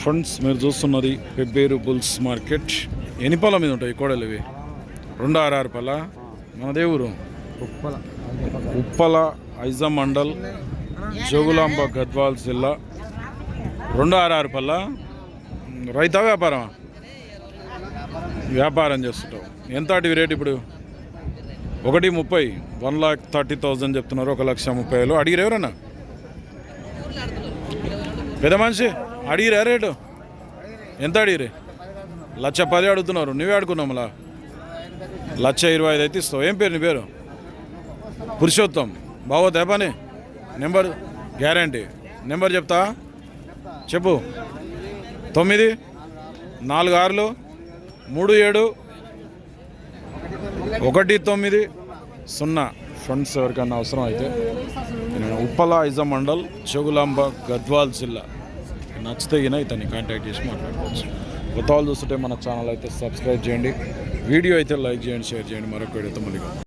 Friends మీరు చూస్తున్నది Pebbair bulls market ఎన్ని పళ్ళ మీద ఉంటాయి కోడలు ఇవి? రెండు ఆరు పళ్ళ? మన దేవురు ఉప్పల. ఉప్పల ఐజా మండల్ జోగులాంబ గద్వాల్ జిల్లా. రెండు ఆరు పళ్ళ? రైతా వ్యాపారమా? వ్యాపారం చేస్తుంటావు. ఎంత అటు రేట్ ఇప్పుడు? ఒకటి ముప్పై వన్ లాక్ థర్టీ థౌజండ్ చెప్తున్నారు ఒక లక్ష ముప్పై వేలు. అడిగిరు ఎవరన్నా? పెద్ద మనిషి? అడిగిరా రేటు? ఎంత అడిగిరి? లక్ష పది అడుగుతున్నారు. నువ్వే అడుగున్నావు మళ్ళా? లక్ష ఇరవై ఐదు అయితే ఇస్తావు. ఏం పేరు నీ పేరు? పురుషోత్తం. బాగోతా పని? నెంబర్ గ్యారంటీ నెంబర్ చెప్తా? చెప్పు. తొమ్మిది నాలుగు ఆరులు మూడు ఏడు ఒకటి తొమ్మిది సున్నా. ఫ్రెండ్స్ ఎవరికన్నా అవసరం అయితే ఉప్పల ఐజా మండల్ చెగులాంబ గద్వాల్ జిల్లా. నచ్చితే అయినా ఇతన్ని కాంటాక్ట్ చేసి మాట్లాడుకోవచ్చు. కొత్త వాళ్ళు చూస్తుంటే మన ఛానల్ అయితే సబ్స్క్రైబ్ చేయండి. వీడియో అయితే లైక్ చేయండి షేర్ చేయండి. మరొక వీడియోతో మళ్ళీ